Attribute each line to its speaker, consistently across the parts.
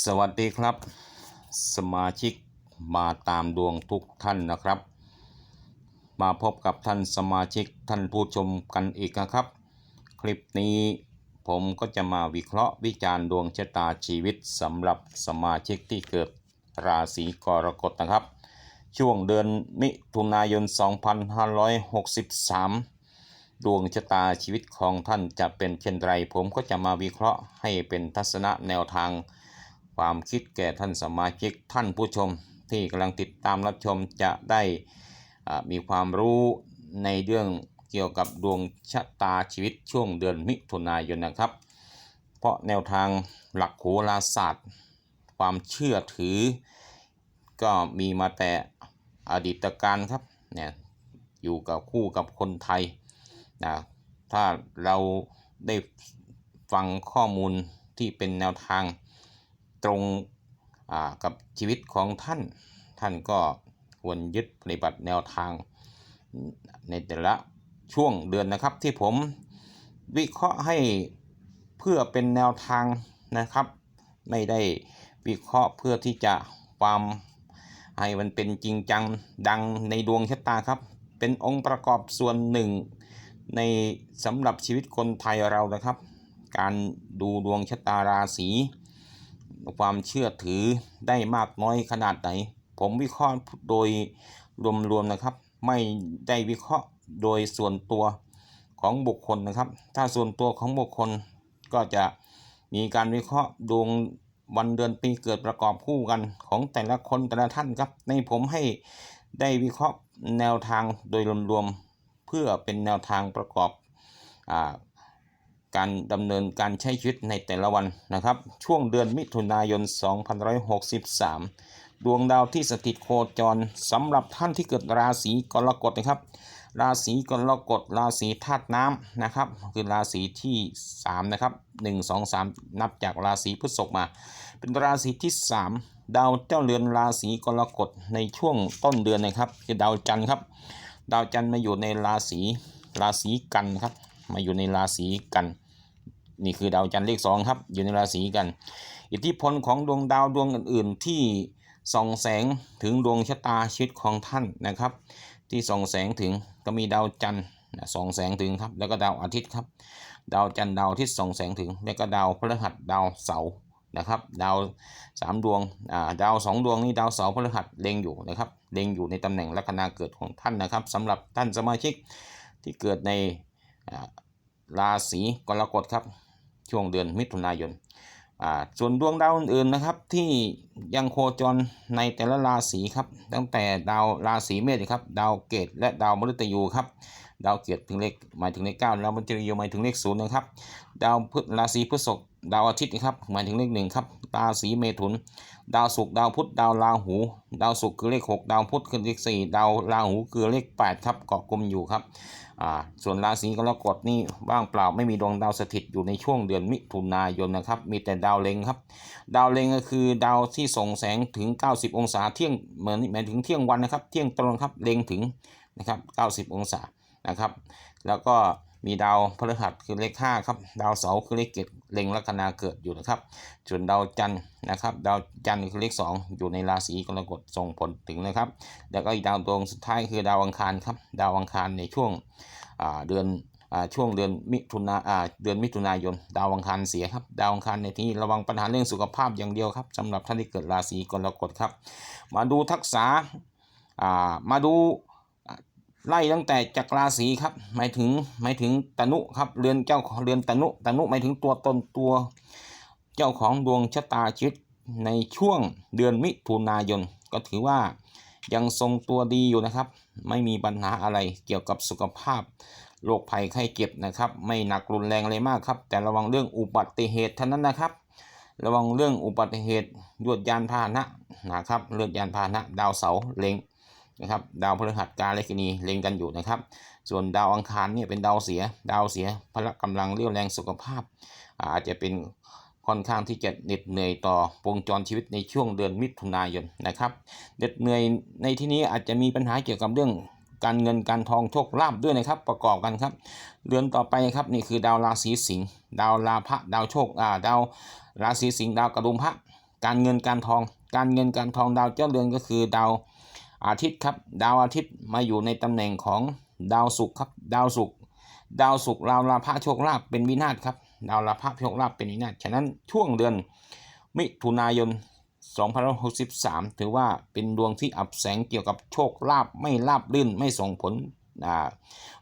Speaker 1: สวัสดีครับ สมาชิกมาตามดวงทุกท่านนะครับ มาพบกับท่านสมาชิกท่านผู้ชมกันอีกนะครับ คลิปนี้ผมก็จะมาวิเคราะห์วิจารณ์ดวงชะตาชีวิตสำหรับสมาชิกที่เกิดราศีกรกฎนะครับ ช่วงเดือนมิถุนายน 2563 ดวงชะตาชีวิตของท่านจะเป็นเช่นไร ผมก็จะมาวิเคราะห์ให้เป็นทัศนะแนวทาง ความคิดแก่ท่านสมาชิกท่านผู้ชมที่กำลังติดตามรับชมจะได้มีความรู้ในเรื่องเกี่ยวกับดวงชะตาชีวิตช่วงเดือนมิถุนายนนะครับ เพราะแนวทางหลักโหราศาสตร์ ความเชื่อถือ ก็มีมาแต่อดีตการครับเนี่ยอยู่กับคู่กับคนไทยนะถ้าเราได้ฟังข้อมูลที่เป็นแนวทาง ตรงกับชีวิตของท่าน ท่านก็ควรยึดปฏิบัติแนวทางในแต่ละช่วงเดือนนะครับที่ผมวิเคราะห์ให้เพื่อเป็นแนวทางนะครับ ไม่ได้วิเคราะห์เพื่อที่จะความให้มันเป็นจริงจังดังในดวงชะตาครับ เป็นองค์ประกอบส่วนหนึ่ง ในสำหรับชีวิตคนไทยเรานะครับ การดูดวงชะตาราศี ความเชื่อถือได้มากน้อยขนาดไหน ผมวิเคราะห์โดยรวมๆนะครับ ไม่ได้วิเคราะห์โดยส่วนตัวของบุคคลนะครับ ถ้าส่วนตัวของบุคคลก็จะมีการวิเคราะห์ดวงวันเดือนปีเกิดประกอบคู่กันของแต่ละคนแต่ละท่านครับ ในผมให้ได้วิเคราะห์แนวทางโดยรวมๆเพื่อเป็นแนวทางประกอบอ่า การดำเนินการใช้ชีวิตในแต่ละวันนะครับ ช่วงเดือนมิถุนายน 2563 ดวงดาวที่สถิตโคจรสำหรับท่านที่เกิดราศีกรกฎนะครับ ราศีกรกฎราศีธาตุน้ำนะครับ คือราศีที่ 3 นะครับ 1 2 3 นับจากราศีพฤษภมา เป็นราศีที่ 3 ดาวเจ้าเรือนราศีกรกฎในช่วงต้นเดือนนะครับ คือดาวจันทร์ครับ ดาวจันทร์มาอยู่ในราศีราศีกันครับ มาอยู่ในราศีกัน นี่คือดาวจันทร์เลขสองครับ อยู่ในราศีกัน อิทธิพลของดวงดาวดวงอื่น ๆ ที่ส่องแสงถึงดวงชะตาชีวิตของท่านนะครับ ที่ส่องแสงถึงก็มีดาวจันทร์ส่องแสงถึงครับ แล้วก็ดาวอาทิตย์ครับ ดาวจันทร์ดาวอาทิตย์ส่องแสงถึง แล้วก็ดาวพฤหัสดาวเสาร์นะครับ ดาวสามดวงอ่าดาวสองดวงนี้ดาวเสาร์พฤหัสเล็งอยู่นะครับเล็งอยู่ในตำแหน่งลัคนาเกิดของท่านนะครับสำหรับท่านสมาชิกที่เกิดในราศีกรกฎครับ ช่วงเดือนมิถุนายนอ่าส่วนดวงดาวอื่นๆนะครับที่ยังโคจรในแต่ละราศีครับ ตั้งแต่ดาวราศีเมษครับดาวเกตและดาวมฤตยูครับดาวเกตถึงเลขหมายถึงเลขเก้าดาวมฤตยูหมายถึงเลขศูนย์นะครับดาวพฤราศีพฤษภดาวอาทิตย์ครับหมายถึงเลขหนึ่งครับราศีเมถุน ดาวศุกร์ดาวพุธดาวราหู ดาวศุกร์คือเลขหกดาวพุธคือเลขสี่ดาวราหูคือเลขแปดครับเกาะกลมอยู่ครับ อ่าส่วนราศีกรกฎนี่ว่างเปล่าไม่มีดวงดาวสถิตอยู่ในช่วงเดือนมิถุนายนนะครับ มีแต่ดาวเล็งครับ ดาวเล็งก็คือดาวที่ส่งแสงถึง 90 องศาเที่ยงเหมือนหมายถึงเที่ยงวันนะครับ เที่ยงตรงครับเล็งถึงนะครับ 90 องศานะครับ แล้วก็ มีดาวพฤหัสคือเลข5ครับ ดาวเสาร์คือเลขเกตเล็งลัคนาเกิดอยู่นะครับ ส่วนดาวจันทร์นะครับ ดาวจันทร์คือเลข 2 อยู่ในราศีกรกฎส่งผลถึงนะครับ แล้วก็อีกดาวดวงสุดท้ายคือดาวอังคารครับ ดาวอังคารในช่วงเดือนช่วงเดือนมิถุนาเดือนมิถุนายน ดาวอังคารเสียครับ ดาวอังคารในที่ระวังปัญหาเรื่องสุขภาพอย่างเดียวครับสำหรับท่านที่เกิดราศีกรกฎครับ มาดูทักษะมาดู ไล่ตั้งแต่จากราศีครับ หมายถึงหมายถึงตนุครับเรือนเจ้าเรือนตนุตนุหมายถึงตัวตนตัว เจ้าของดวงชะตาชีวิตในช่วงเดือนมิถุนายน ก็ถือว่ายังทรงตัวดีอยู่นะครับ ไม่มีปัญหาอะไรเกี่ยวกับสุขภาพโรคภัยไข้เจ็บนะครับ ไม่หนักรุนแรงเลยมากครับ แต่ระวังเรื่องอุบัติเหตุเท่านั้นนะครับ ระวังเรื่องอุบัติเหตุยวดยานพาหนะนะครับเลือดยานพาหนะ ดาวเสาเล็ง นะครับดาวพฤหัสกาเลกินีเล็งกันอยู่นะครับ ส่วนดาวอังคารเนี่ยเป็นดาวเสีย ดาวเสียพละกำลังเรี่ยวแรงสุขภาพ อาจจะเป็นค่อนข้างที่จะเหน็ดเหนื่อยต่อวงจรชีวิตในช่วงเดือนมิถุนายนนะครับเหน็ดเหนื่อยในที่นี้อาจจะมีปัญหาเกี่ยวกับเรื่องการเงินการทองโชคลาภด้วยนะครับประกอบกันครับ เดือนต่อไปครับนี่คือดาวราศีสิงห์ดาวลาภะดาวโชคอ่าดาวราศีสิงห์ดาวกระดุมพระการเงินการทอง การเงินการทองดาวเจ้าเรือนก็คือดาว อาทิตย์ครับ ดาวอาทิตย์มาอยู่ในตำแหน่งของดาวศุกร์ครับ ดาวศุกร์ดาวศุกร์ดาวลาภะโชคลาภเป็นวินาศครับ ดาวราภะโชคลาภเป็นวินาศฉะนั้นช่วงเดือนมิถุนายน2563 ถือว่าเป็นดวงที่อับแสงเกี่ยวกับโชคลาภไม่ลาบลื่นไม่ส่งผล อ่า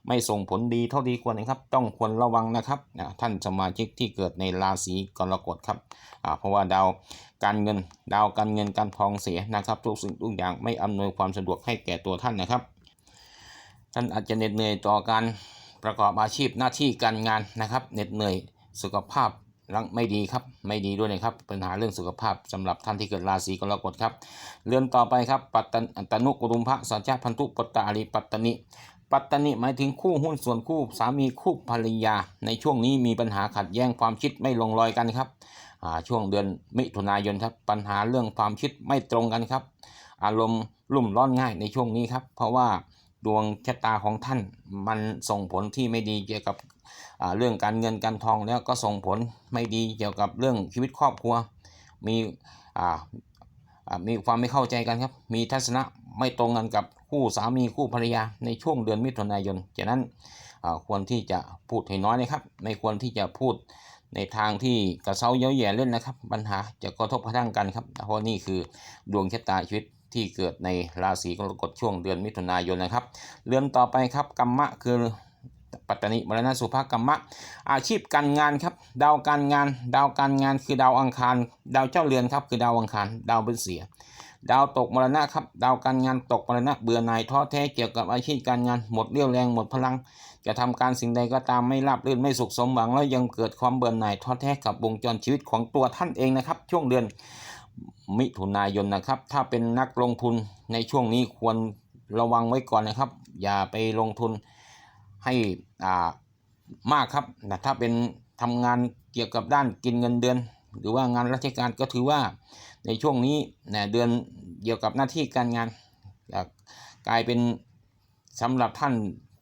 Speaker 1: ไม่ส่งผลดีเท่าที่ควรนะครับ ต้องควรระวังนะครับอ่าท่านสมาชิกที่เกิดในราศีกรกฎครับเพราะว่าดาวการเงินดาวการเงินการทองเสียนะครับ ทุกสิ่งทุกอย่างไม่อำนวยความสะดวกให้แก่ตัวท่านนะครับ ท่านอาจจะเหน็ดเหนื่อยต่อการประกอบอาชีพหน้าที่การงานนะครับเหน็ดเหนื่อยสุขภาพรังไม่ดีครับไม่ดีด้วยนะครับปัญหาเรื่องสุขภาพสำหรับท่านที่เกิดราศีกรกฎครับเรือนต่อไปครับปัตตนุกุรุมพระสัจจพันธุปตตาริปัตตนิ ปัตตนิหมายถึงคู่หุ้นส่วนคู่สามีคู่ภรรยา ในช่วงนี้มีปัญหาขัดแย้งความคิดไม่ลงรอยกันครับช่วงเดือนมิถุนายนครับปัญหาเรื่องความคิดไม่ตรงกันครับ อารมณ์รุ่มร้อนง่ายในช่วงนี้ครับ เพราะว่าดวงชะตาของท่านมันส่งผลที่ไม่ดีเกี่ยวกับเรื่องการเงินการทองแล้วก็ส่งผลไม่ดีเกี่ยวกับเรื่องชีวิตครอบครัว มีมีความไม่เข้าใจกันครับ มีทัศนะไม่ตรงกันกับ คู่สามีคู่ภรรยาในช่วงเดือนมิถุนายนฉะนั้นควรที่จะพูดให้น้อยนะครับ ไม่ควรที่จะพูดในทางที่กระเซ้าเย้าแย่เล่นนะครับ ปัญหาจะกระทบกระทั่งกันครับ เพราะนี่คือดวงชะตาชีวิตที่เกิดในราศีกรกฎช่วงเดือนมิถุนายนนะครับ เรือนต่อไปครับกรรมะคือปัตตนิมรณะสุภกรรมะ อาชีพการงานครับ ดาวการงาน ดาวการงานคือดาวอังคาร ดาวเจ้าเรือนครับคือดาวอังคาร ดาวเป็นเสีย ดาวตกมรณะครับ ดาวการงานตกมรณะเบื่อหน่ายท้อแท้เกี่ยวกับอาชีพการงานหมดเรี่ยวแรงหมดพลัง จะทำการสิ่งใดก็ตามไม่ราบรื่นไม่สุขสมหวังแล้วยังเกิดความเบื่อหน่ายท้อแท้กับวงจรชีวิตของตัวท่านเองนะครับ ช่วงเดือนมิถุนายนนะครับ ถ้าเป็นนักลงทุนในช่วงนี้ควรระวังไว้ก่อนนะครับ อย่าไปลงทุนให้อ่ามากครับแต่ถ้าเป็นทำงานเกี่ยวกับด้านกินเงินเดือน หรือว่างานราชการก็ถือว่า ในช่วงนี้นะเดือนเกี่ยวกับหน้าที่การงานกลายเป็นสำหรับท่าน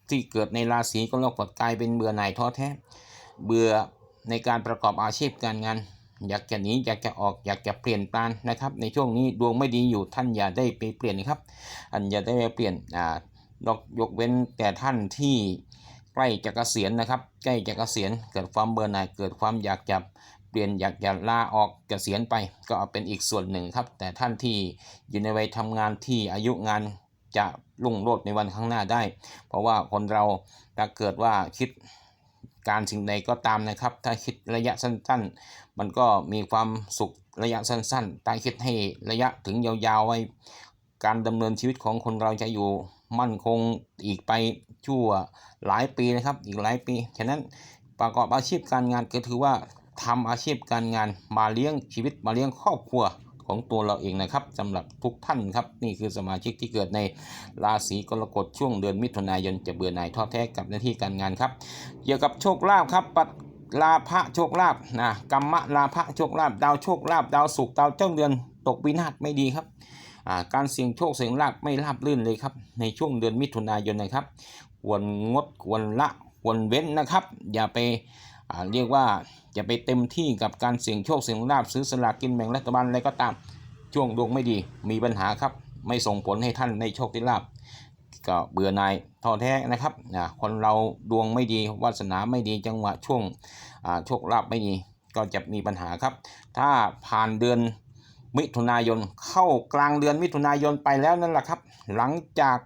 Speaker 1: ที่เกิดในราศีกรกฎกลายเป็นเบื่อหน่ายท้อแท้ เบื่อในการประกอบอาชีพการงาน อยากจะหนีอยากจะออกอยากจะเปลี่ยนแปลงนะครับ ในช่วงนี้ดวงไม่ดีอยู่ท่านอย่าได้ไปเปลี่ยนครับอันอย่าได้ไปเปลี่ยนอ่านอกยกเว้นแต่ท่านที่ใกล้จะเกษียณนะครับ ใกล้จะเกษียณเกิดความเบื่อหน่ายเกิดความอยากจะ ลี่ยนอยากจะลาออกเกษียณไปก็เป็นอีกส่วนหนึ่งครับ แต่ท่านที่อยู่ในวัยทำงานที่อายุงานจะรุ่งโรจน์ในวันข้างหน้าได้ เพราะว่าคนเราถ้าเกิดว่าคิดการสิ่งใดก็ตามนะครับ ถ้าคิดระยะสั้นๆ มันก็มีความสุขระยะสั้นๆแต่คิดให้ระยะถึงยาวๆไว้ การดำเนินชีวิตของคนเราจะอยู่มั่นคงอีกไปชั่วหลายปีนะครับ อีกหลายปี ฉะนั้นประกอบอาชีพการงานก็ถือว่า ทำอาชีพการงานมาเลี้ยงชีวิตมาเลี้ยงครอบครัวของตัวเราเองนะครับสำหรับทุกท่านครับนี่คือสมาชิกที่เกิดในราศีกรกฎช่วงเดือนมิถุนายนจะเบื่อหน่ายท้อแท้กับหน้าที่การงานครับ เกี่ยวกับโชคลาภครับปัดลาภะโชคลาภนะกรรมะลาภะโชคลาภดาวโชคลาภดาวศุกดาวเจ้าเดือนตกวินาศไม่ดีครับการเสี่ยงโชคเสี่ยงลาภไม่ราบรื่นเลยครับในช่วงเดือนมิถุนายนนะครับควรงดควรละควรเว้นนะครับ อย่าไปเรียกว่า อย่าไปเต็มที่กับการเสี่ยงโชคเสี่ยงลาภซื้อสลากกินแบ่งรัฐบาลอะไรก็ตาม ช่วงดวงไม่ดีมีปัญหาครับ ไม่ส่งผลให้ท่านในโชคได้ลาภก็เบื่อหน่ายท้อแท้นะครับนะคนเราดวงไม่ดีวาสนาไม่ดีจังหวะช่วงโชคลาภไม่ดีก็จะมีปัญหาครับ ถ้าผ่านเดือนมิถุนายนเข้ากลางเดือนมิถุนายนไปแล้วนั่นแหละครับ หลังจาก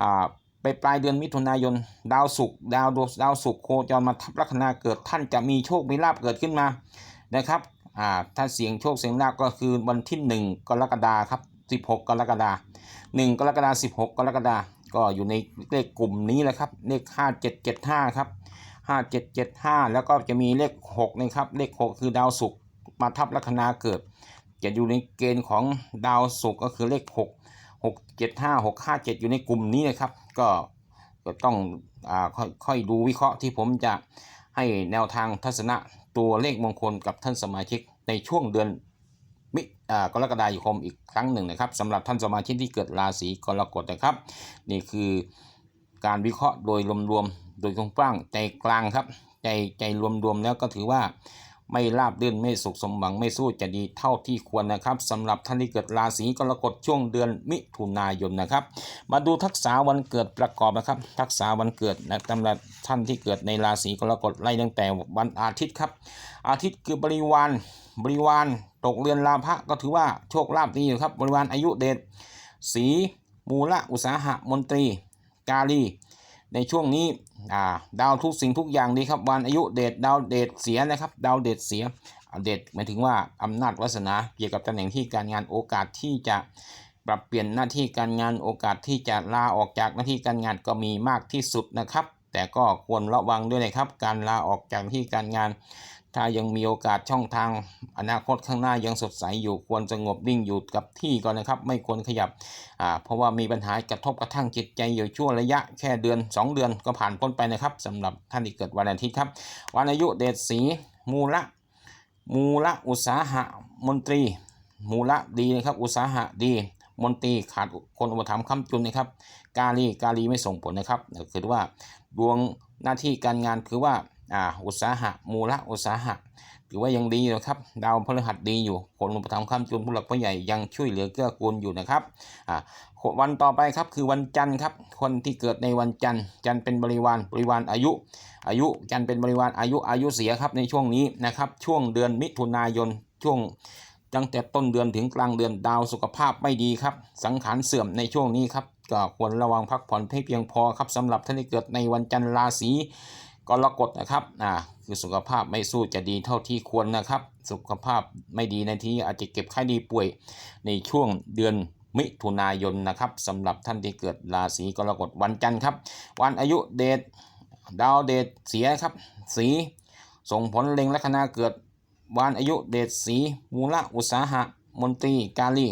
Speaker 1: อ่า ไปปลายเดือนมิถุนายน ดาวศุกร์ดาวดวงดาวศุกร์โคจรมาทับลัคนาเกิดท่านจะมีโชคมีลาภเกิดขึ้นมานะครับอ่าถ้าเสียงโชคเสียงลาภก็คือวันที่ 1 กรกฎาคมครับ16 กรกฎาคม1กรกฎาคม16 กรกฎาคมก็อยู่ในเลขกลุ่มนี้แหละครับเลข 5775 ครับ 5775 แล้วก็จะมีเลข6นะครับเลข 6 คือดาวศุกร์มาทับลัคนาเกิด จะอยู่ในเกณฑ์ของดาวศุกร์ก็คือเลข 6 6 7 5 6 5 7 อยู่ในกลุ่มนี้นะครับ ก็ก็ต้องอค่อยค่อยดูวิเคราะห์ที่ผมจะให้แนวทางทัศนะตัวเลขมงคลกับท่านสมาชิกในช่วงเดือนมิอ่ากรกฎาคมอีกครั้งหนึ่งนะครับสำหรับท่านสมาชิกที่เกิดราศีกรกฎนะครับ นี่คือการวิเคราะห์โดยรวมๆโดยกว้างใจกลางครับ ใจใจรวมๆแล้วก็ถือว่า ไม่ราบรื่นไม่สุขสมหวังไม่สู้จะดีเท่าที่ควรนะครับสำหรับท่านที่เกิดราศีกรกฎช่วงเดือนมิถุนายนนะครับ มาดูทักษะวันเกิดประกอบนะครับ ทักษะวันเกิดนะสำหรับท่านที่เกิดในราศีกรกฎไล่ตั้งแต่วันอาทิตย์ครับ อาทิตย์คือบริวารบริวารตกเรือนลาภะก็ถือว่าโชคลาภดีอยู่ครับบริวารอายุเดชสีมูละอุตสาหะมนตรี กาลี ในช่วงนี้าดาวทุกสิ่งทุกอย่างดีครับ วันอายุเดชดาวเดชเสียนะครับ ดาวเดชเสียเดชหมายถึงว่าอำนาจวาสนาเกี่ยวกับตำแหน่งที่การงานโอกาสที่จะปรับเปลี่ยนหน้าที่การงานโอกาสที่จะลาออกจากหน้าที่การงานก็มีมากที่สุดนะครับ แต่ก็ควรระวังด้วยนะครับ การลาออกจากที่การงาน ถ้ายังมีโอกาสช่องทางอนาคตข้างหน้ายังสดใสอยู่ควรสงบนิ่งอยู่กับที่ก่อนนะครับ ไม่ควรขยับอ่าเพราะว่ามีปัญหากระทบกระทั่งจิตใจอยู่ช่วงระยะแค่เดือน 2 เดือนก็ผ่านพ้นไปนะครับสำหรับท่านที่เกิดวันอาทิตย์ครับ วันอายุเดชสีมูละมูละอุตสาหะมนตรี มูละดีนะครับ อุตสาหะดีมนตรีขาดคนอุปถัมภ์ค้ำจุนนะครับ กาลีกาลีไม่ส่งผลนะครับคือว่าดวงหน้าที่การงานคือว่า อ่าอุตสาหะมูละอุตสาหะถือว่ายังดีอยู่นะครับดาวพฤหัสดีอยู่คนอุปถัมภ์ค้ำจุนผู้หลักผู้ใหญ่ยังช่วยเหลือเกื้อกูลอยู่นะครับอ่าวันต่อไปครับคือวันจันทร์ครับคนที่เกิดในวันจันทร์จันทร์เป็นบริวารบริวารอายุ อายุจันทร์เป็นบริวารอายุอายุเสียครับในช่วงนี้นะครับช่วงเดือนมิถุนายนช่วงตั้งแต่ต้นเดือนถึงกลางเดือนดาวสุขภาพไม่ดีครับ สังขารเสื่อมในช่วงนี้ครับก็ควรระวังพักผ่อนให้เพียงพอครับสำหรับท่านที่เกิดในวันจันทร์ราศี กรกฎนะครับอ่าคือสุขภาพไม่สู้จะดีเท่าที่ควรนะครับ สุขภาพไม่ดีในที่อาจจะเก็บไข้ด้ป่วยในช่วงเดือนมิถุนายนนะครับสำหรับท่านที่เกิดราศีกรกฎวันจันทร์ครับ วันอายุเดชดาวเดชเสียครับ สี ส่งผลเล็งลัคนาเกิด วันอายุเดชสี มูละอุตสาหะ มนตรีกาลี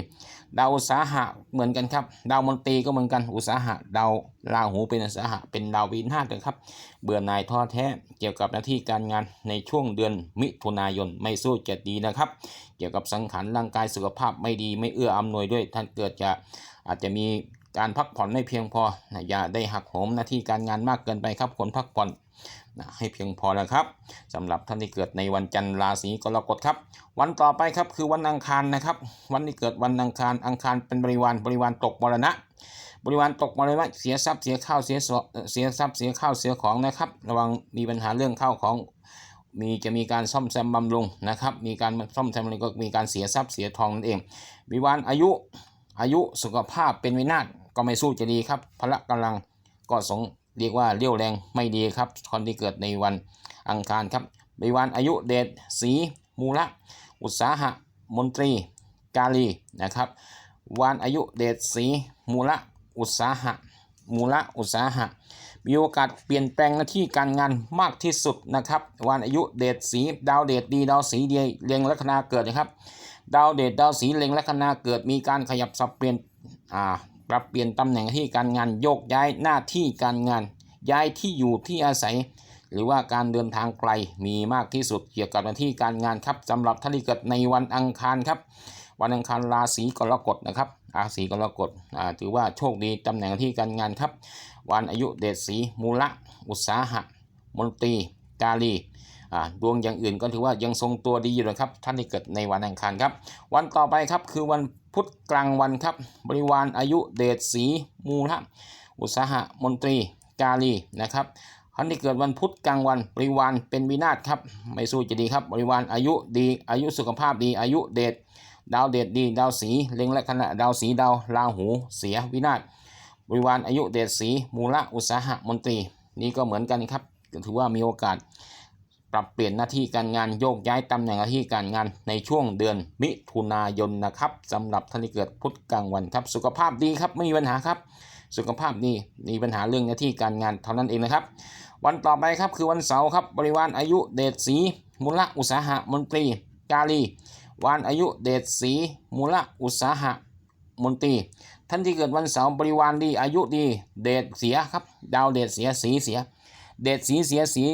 Speaker 1: ดาวอุตสาหะเหมือนกันครับ ดาวมนตรีก็เหมือนกันอุตสาหะดาวราหูเป็นอุตสาหะเป็นดาววินาศนะครับ เบื่อหน่ายท้อแท้เกี่ยวกับหน้าที่การงานในช่วงเดือนมิถุนายนไม่สู้จะดีนะครับ เกี่ยวกับสังขารร่างกายสุขภาพไม่ดีไม่เอื้ออำนวยด้วย ท่านเกิดจะอาจจะมีการพักผ่อนไม่เพียงพออย่าได้หักโหมหน้าที่การงานมากเกินไปครับคนพักผ่อน นะให้เพียงพอแล้วครับสำหรับท่านที่เกิดในวันจันทร์ราศีกรกฎครับ วันต่อไปครับคือวันอังคารนะครับ วันที่เกิดวันอังคารอังคารเป็นบริวารบริวารตกมรณะ บริวารตกมรณะเสียทรัพย์เสียข้าวเสียเสียทรัพย์เสียข้าวเสียของนะครับ ระวังมีปัญหาเรื่องข้าวของมีจะมีการซ่อมแซมบำรุงนะครับ มีการซ่อมแซมอะไรก็มีการเสียทรัพย์เสียทองนั่นเองบริวารอายุอายุสุขภาพเป็นวินาศก็ไม่สู้จะดีครับพละกำลังก็สง เรียกว่าเรี่ยวแรงไม่ดีครับคนที่เกิดในวันอังคารครับบริวารอายุเดชสีมูละ อุตสาหะมนตรี กาลีนะครับวันอายุเดชสีมูละอุตสาหะมูละอุตสาหะมีโอกาสเปลี่ยนแปลงหน้าที่การงานมากที่สุดนะครับวันอายุเดชสีดาวเดชดีดาวสีเดียเล็งลัคนาเกิดนะครับ ดาวเดชดาวสีเล็งลัคนาเกิดมีการขยับสับเปลี่ยนอ่า ปรับเปลี่ยนตำแหน่งที่การงานโยกย้ายหน้าที่การงาน ย้ายที่อยู่ที่อาศัย หรือว่าการเดินทางไกลมีมากที่สุดเกี่ยวกับหน้าที่การงานครับสำหรับท่านที่เกิดในวันอังคารครับ วันอังคารราศีกรกฎนะครับราศีกรกฎถือว่าโชคดีตำแหน่งหน้าที่การงานครับ วันอายุเดชสีมูละ อุตสาหะ มนตรีกาลี ดวงอย่างอื่นก็ถือว่ายังทรงตัวดีอยู่นะครับ ท่านที่เกิดในวันอังคารครับ วันต่อไปครับคือวันพุธกลางวันครับ บริวารอายุเดชสีมูละอุตสาหะมนตรีกาลีนะครับท่านที่เกิดวันพุธกลางวันบริวารเป็นวินาศครับไม่สู้จะดีครับ บริวารอายุดีอายุสุขภาพดีอายุเดชดาวเดชดี ดาวสีเล็งและขณะดาวสีดาวราหูเสียวินาศบริวารอายุเดชสีมูละอุตสาหะมนตรี นี่ก็เหมือนกันครับถือว่ามีโอกาส ปรับเปลี่ยนหน้าที่การงานโยกย้ายตำแหน่งหน้าที่การงานในช่วงเดือนมิถุนายนนะครับสำหรับท่านที่เกิดพุธกลางวันครับ สุขภาพดีครับไม่มีปัญหาครับ สุขภาพดีมีปัญหาเรื่องหน้าที่การงานเท่านั้นเองนะครับ วันต่อไปครับคือวันเสาร์ครับบริวารอายุเดชสีมูละอุตสาหะมนตรีกาลีวันอายุเดชสีมูละอุตสาหะมนตรีท่านที่เกิดวันเสาร์บริวารดีอายุดีเดชเสียครับ ดาวเดชเสียสีเสีย เดชสีเสียสี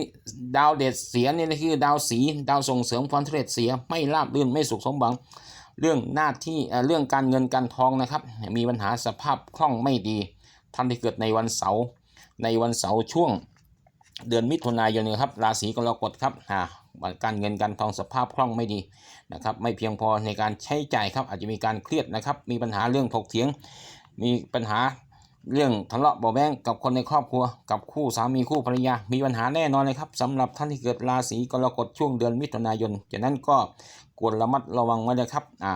Speaker 1: ดาวเดชเสียนี่คือดาวสีดาวส่งเสริมความสำเร็จเสียไม่ราบรื่นไม่สุขสมหวัง เรื่องหน้าที่เอ่อเรื่องการเงินการทองนะครับมีปัญหาสภาพคล่องไม่ดีท่านที่เกิดในวันเสาร์ในวันเสาร์ช่วงเดือนมิถุนายนนี้ครับราศีกรกฎครับอ่าการเงินการทองสภาพคล่องไม่ดีนะครับไม่เพียงพอในการใช้จ่ายครับอาจจะมีการเครียดนะครับมีปัญหาเรื่องถกเถียง มีปัญหา เรื่องทะเลาะเบาแวงกับคนในครอบครัว กับคู่สามีคู่ภรรยา มีปัญหาแน่นอนเลยครับสำหรับท่านที่เกิดราศีกรกฎช่วงเดือนมิถุนายนจากนั้นก็ควรระมัดระวังไว้นะครับอ่า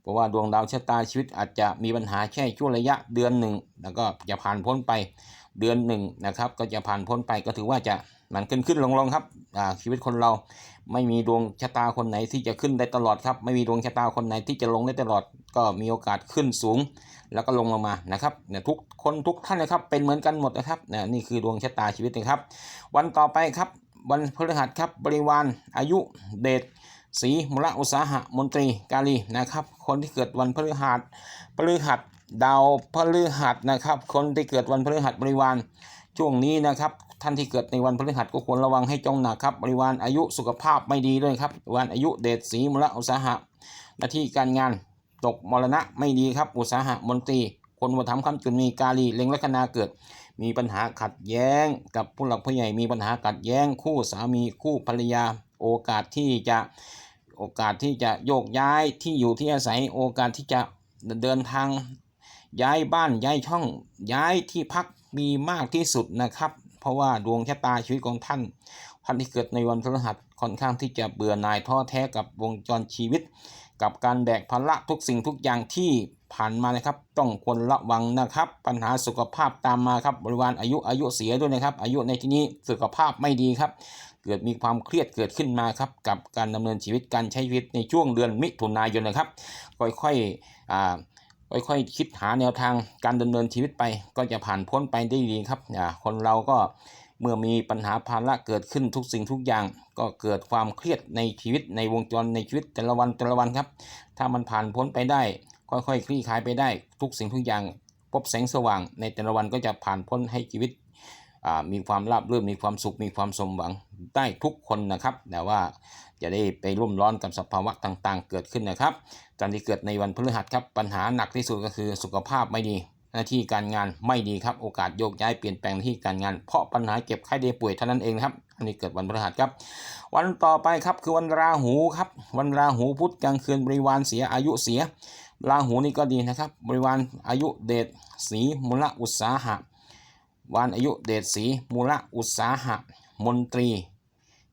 Speaker 1: เพราะว่าดวงดาวชะตาชีวิตอาจจะมีปัญหาแค่ช่วงระยะเดือนหนึ่งแล้วก็จะผ่านพ้นไปเดือนหนึ่งนะครับ ก็จะผ่านพ้นไปก็ถือว่าจะมันขึ้นขึ้นลงลงครับอ่าชีวิตคนเราไม่มีดวงชะตาคนไหนที่จะขึ้นได้ตลอดครับ ไม่มีดวงชะตาคนไหนที่จะลงได้ตลอด ก็มีโอกาสขึ้นสูง แล้วก็ลงลงมานะครับเนี่ยทุกคนทุกท่านนะครับเป็นเหมือนกันหมดนะครับเนี่ยนี่คือดวงชะตาชีวิตนะครับ วันต่อไปครับวันพฤหัสครับบริวารอายุเดชสีมุระอุตสาหะมนตรีกาลีนะครับคนที่เกิดวันพฤหัสพฤหัสดาวพฤหัสนะครับ คนที่เกิดวันพฤหัสบริวารช่วงนี้นะครับท่านที่เกิดในวันพฤหัสก็ควรระวังให้จงหนักครับบริวารอายุสุขภาพไม่ดีด้วยครับวันอายุเดชสีมุระอุตสาหะหน้าที่การงาน ตกมรณะไม่ดีครับ อุตสาหะมนตรี คนมาทำคำจุนมีกาลีเล็งลัคนาเกิด มีปัญหาขัดแย้ง กับผู้หลักผู้ใหญ่มีปัญหาขัดแย้ง คู่สามีคู่ภรรยา โอกาสที่จะโอกาสที่จะโยกย้ายที่อยู่ที่อาศัยโอกาสที่จะเดินทางย้ายบ้านย้ายช่องย้ายที่พักมีมากที่สุดนะครับ เพราะว่าดวงชะตาชีวิตของท่านท่านที่เกิดในวันพฤหัสค่อนข้างที่จะเบื่อหน่ายท้อแท้กับวงจรชีวิต กับการแบกภาระทุกสิ่งทุกอย่างที่ผ่านมานะครับ ต้องควรระวังนะครับ ปัญหาสุขภาพตามมาครับบริวารอายุอายุเสียด้วยนะครับ อายุในที่นี้สุขภาพไม่ดีครับ เกิดมีความเครียดเกิดขึ้นมาครับ กับการดำเนินชีวิตการใช้ชีวิตในช่วงเดือนมิถุนายนนะครับ ค่อยๆอ่าค่อยๆคิดหาแนวทางการดำเนินชีวิตไป ก็จะผ่านพ้นไปได้ดีครับอ่าคนเราก็ เมื่อมีปัญหาภาระเกิดขึ้นทุกสิ่งทุกอย่าง ก็เกิดความเครียดในชีวิตในวงจรในชีวิตแต่ละวันแต่ละวันครับ ถ้ามันผ่านพ้นไปได้ ค่อยๆคลี่คลายไปได้ ทุกสิ่งทุกอย่าง พบแสงสว่าง ในแต่ละวันก็จะผ่านพ้นให้ชีวิตมีความราบรื่นมีความสุขมีความสมหวังได้ทุกคนนะครับ แต่ว่าจะได้ไปร่วมร้อนกับสภาวะต่างๆ เกิดขึ้นนะครับการที่เกิดในวันพฤหัสครับปัญหาหนักที่สุดก็คือสุขภาพไม่ดี หน้าที่การงานไม่ดีครับโอกาสโยกย้ายเปลี่ยนแปลงหน้าที่การงาน เพราะปัญหาเก็บไข้ได้ป่วยเท่านั้นเองครับ อันนี้เกิดวันพฤหัสครับ วันต่อไปครับคือวันราหูครับ วันราหูพุธกลางคืนบริวารเสียอายุเสีย ราหูนี่ก็ดีนะครับ บริวารอายุเดชสีมุลอุตสาหะวันอายุเดชศรีมูลอุตสาหะ มนตรี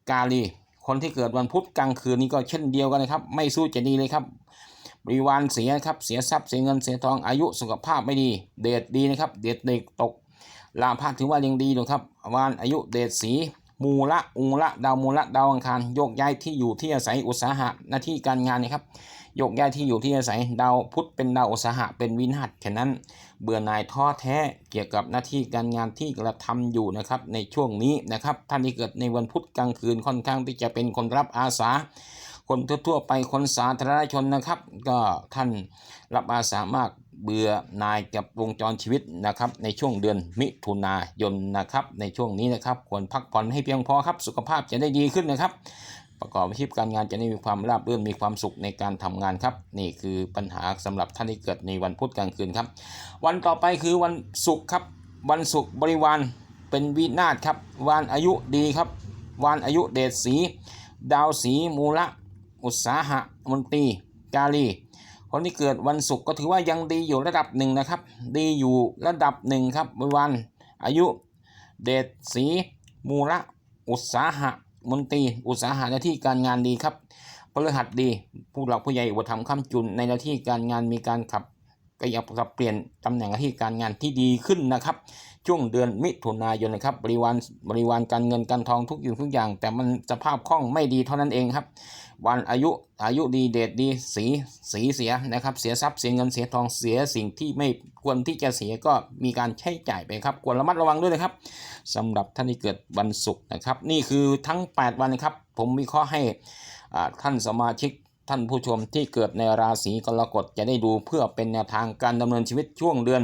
Speaker 1: กาลี คนที่เกิดวันพุธกลางคืนนี้ก็เช่นเดียวกันนะครับ ไม่สู้จะดีเลยครับ บริวารเสียครับเสียทรัพย์เสียเงินเสียทองอายุสุขภาพไม่ดี เดชดีนะครับ เดชเด็กตกลาภาถือว่ายังดีอยครับวันอายุเดชสีมูละอุละดาวมูละดาวอังคารโยกย้ายที่อยู่ที่อาศัยอุตสาหะหน้าที่การงานนะครับโยกย้ายที่อยู่ที่อาศัยดาวพุธเป็นดาวอุตสาหะเป็นวินาศฉะนั้น เบื่อหน่ายท้อแท้เกี่ยวกับหน้าที่การงานที่กระทำอยู่นะครับในช่วงนี้นะครับท่านที่เกิดในวันพุธกลางคืนค่อนข้างที่จะเป็นคนรับอาสา คนทั่วๆไปคนสาธารณชนนะครับ ก็ท่านรับอาสามากเบื่อนายกับวงจรชีวิตนะครับในช่วงเดือนมิถุนายนนะครับ ในช่วงนี้นะครับควรพักผ่อนให้เพียงพอครับ สุขภาพจะได้ดีขึ้นนะครับ ประกอบอาชีพการงานจะได้มีความราบรื่นมีความสุขในการทำงานครับ นี่คือปัญหาสำหรับท่านที่เกิดในวันพุธกลางคืนครับ วันต่อไปคือวันศุกร์ครับ วันศุกร์บริวารเป็นวินาศครับวันอายุดีครับวันอายุเดชสี ดาวสีมูละ อุตสาหะมนตรีกาลี คนที่เกิดวันศุกร์ก็ถือว่ายังดีอยู่ระดับหนึ่งนะครับ ดีอยู่ระดับหนึ่งครับวารอายุ เดชสีมูละอุตสาหะมนตรีอุตสาหะหน้าที่การงานดีครับพฤหัสดี ผู้หลักผู้ใหญ่อุปถัมภ์ค้ำจุนในหน้าที่การงานมีการขับกยับสับเปลี่ยนตำแหน่งหน้าที่การงานที่ดีขึ้นนะครับ ช่วงเดือนมิถุนายนนะครับบริวารบริวารการเงินการทองทุกอย่างทุกอย่าง แต่มันสภาพคล่องไม่ดีเท่านั้นเองครับ วันอายุอายุดีเดชดีสีสีเสียนะครับ เสียทรัพย์เสียเงินเสียทองเสียสิ่งที่ไม่ควรที่จะเสียก็มีการใช้จ่ายไปครับควรระมัดระวังด้วยนะครับสำหรับท่านที่เกิดวันศุกร์นะครับ นี่คือทั้ง 8 วันนะครับ ผมวิเคราะห์ให้ท่านสมาชิกท่านผู้ชมที่เกิดในราศีกรกฎจะได้ดูเพื่อเป็นแนวทางการดำเนินชีวิตช่วงเดือน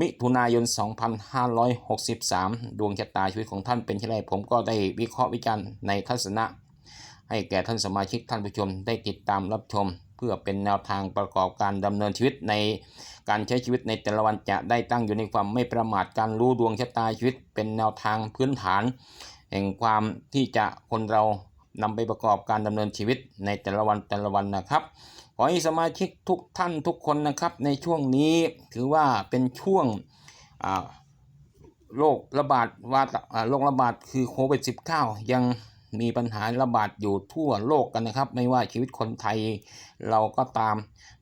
Speaker 1: มิถุนายน 2563 ดวงชะตาชีวิตของท่านเป็นเช่นไรผมก็ได้วิเคราะห์วิจารณ์ในทัศนะ ให้แก่ท่านสมาชิกท่านผู้ชมได้ติดตามรับชม เพื่อเป็นแนวทางประกอบการดำเนินชีวิตในการใช้ชีวิตในแต่ละวันจะได้ตั้งอยู่ในความไม่ประมาทการรู้ดวงชะตาชีวิต เป็นแนวทางพื้นฐาน แห่งความที่จะคนเรานำไปประกอบการดำเนินชีวิตในแต่ละวันแต่ละวันนะครับ ขอให้สมาชิกทุกท่านทุกคนนะครับ ในช่วงนี้ถือว่าเป็นช่วงโรคระบาดว่าอ่าโรคระบาดคือโควิด -19 ยังมีปัญหาระบาดอยู่ทั่วโลกกันนะครับ ไม่ว่าชีวิตคนไทยเราก็ตาม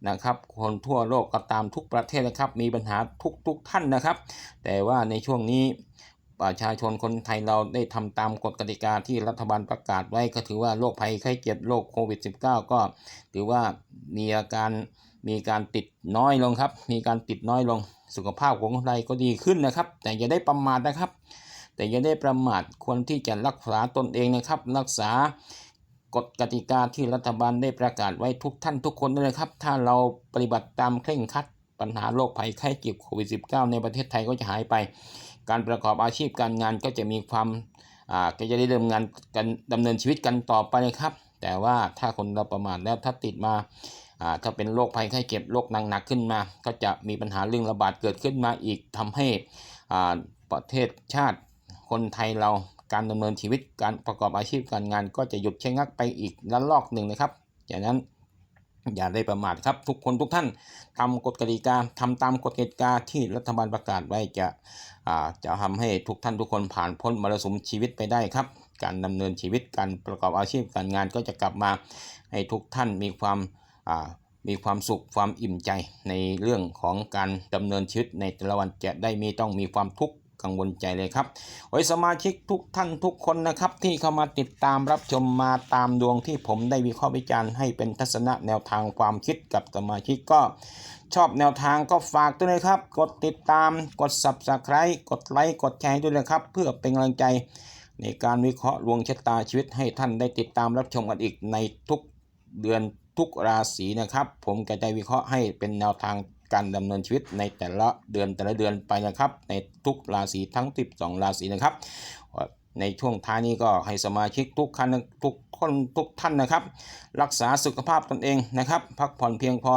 Speaker 1: นะครับ คนทั่วโลกก็ตามทุกประเทศนะครับ มีปัญหาทุกทุกท่านนะครับ แต่ว่าในช่วงนี้ ประชาชนคนไทยเราได้ทำตามกฎกติกาที่รัฐบาลประกาศไว้ก็ถือว่าโรคภัยไข้เจ็บโรคโควิด -19 ก็ถือว่ามีอาการมีการติดน้อยลงครับ มีการติดน้อยลงสุขภาพของคนไทยก็ดีขึ้นนะครับ แต่อย่าได้ประมาทนะครับ แต่อย่าได้ประมาทควรที่จะรักษาตนเองนะครับ รักษากฎกติกาที่รัฐบาลได้ประกาศไว้ทุกท่านทุกคนด้วยนะครับ ถ้าเราปฏิบัติตามเคร่งครัดปัญหาโรคภัยไข้เจ็บโควิด -19 ในประเทศไทยก็จะหายไป การประกอบอาชีพการงานก็จะมีความอ่าก็จะได้เริ่มงานกันดำเนินชีวิตกันต่อไปนะครับ แต่ว่าถ้าคนเราประมาทแล้วถ้าติดมาอ่าถ้าเป็นโรคภัยไข้เจ็บโรคหนักๆขึ้นมา ก็จะมีปัญหาเรื่องระบาดเกิดขึ้นมาอีกทำให้อ่าประเทศชาติคนไทยเราการดำเนินชีวิตการประกอบอาชีพการงาน ก็จะหยุดชะงักไปอีกระลอกหนึ่งนะครับจากนั้น อย่าได้ประมาทครับ ทุกคนทุกท่านทำกฎกติกาทำตามกฎกติกาที่รัฐบาลประกาศไว้จะอ่าจะทำให้ทุกท่านทุกคนผ่านพ้นมรสุมชีวิตไปได้ครับ การดำเนินชีวิตการประกอบอาชีพการงานก็จะกลับมาให้ทุกท่านมีความอ่ามีความสุขความอิ่มใจในเรื่องของการดำเนินชีวิตในแต่ละวันจะได้มีต้องมีความทุกข์ กังวลใจเลยครับไว้สมาชิกทุกท่านทุกคนนะครับ ที่เข้ามาติดตามรับชมมาตามดวงที่ผมได้วิเคราะห์วิจารณ์ให้เป็นทัศนะแนวทางความคิดกับสมาชิกก็ชอบแนวทางก็ฝากด้วยนะครับ กดติดตาม กด subscribe กดไลค์ กดแชร์ด้วยนะครับ เพื่อเป็นกำลังใจ ในการวิเคราะห์ดวงชะตาชีวิตให้ท่านได้ติดตามรับชมกันอีกในทุกเดือนทุกราศีนะครับ ผมก็จะวิเคราะห์ให้เป็นแนวทาง การดำเนินชีวิตในแต่ละเดือนแต่ละเดือนไปนะครับ ในทุกราศีทั้ง 12 ราศีนะครับ ในช่วงท้ายนี้ก็ให้สมาชิกทุกคันทุกคนทุกท่านนะครับ รักษาสุขภาพตนเองนะครับ พักผ่อนเพียงพอ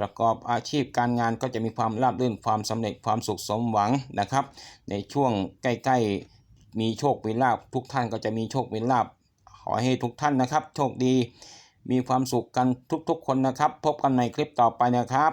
Speaker 1: ประกอบอาชีพการงานก็จะมีความราบรื่นความสำเร็จความสุขสมหวังนะครับ ในช่วงใกล้ๆมีโชคมีลาภทุกท่านก็จะมีโชคมีลาภขอให้ทุกท่านนะครับ โชคดีมีความสุขกันทุกๆคนนะครับ พบกันในคลิปต่อไปนะครับ